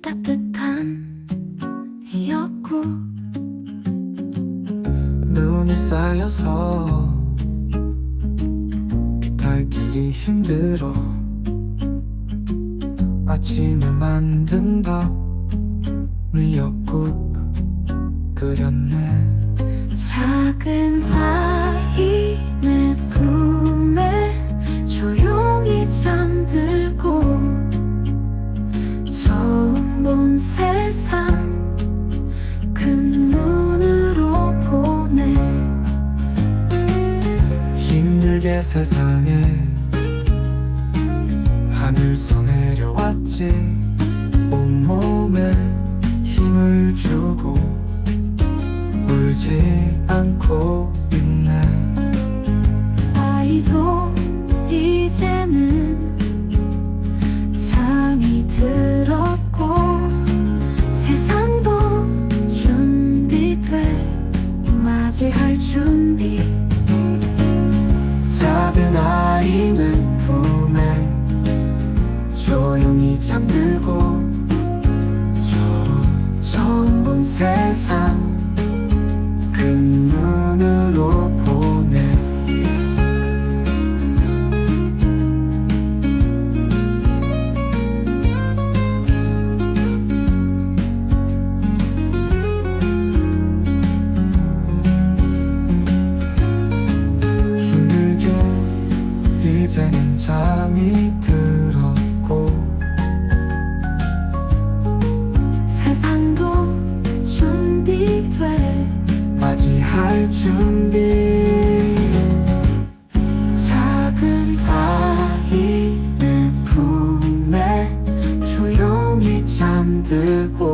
따뜻한 이었고 눈이 쌓여서 기다리기 힘들어. 아침에 만든 밥 미역국 끓였네. 작은 밥 세상에 하늘서 내려왔지. 온몸에 힘을 주고 울지 않고 있네. 아이도 이제는 잠이 들었고 세상도 준비돼. 맞이할 준비 작은 아이는 품에 조용히 잠들고 저 처음 본 세상 잠이 들었고 세상도 준비돼 맞이할 준비. 작은 아이 내 품에 조용히 잠들고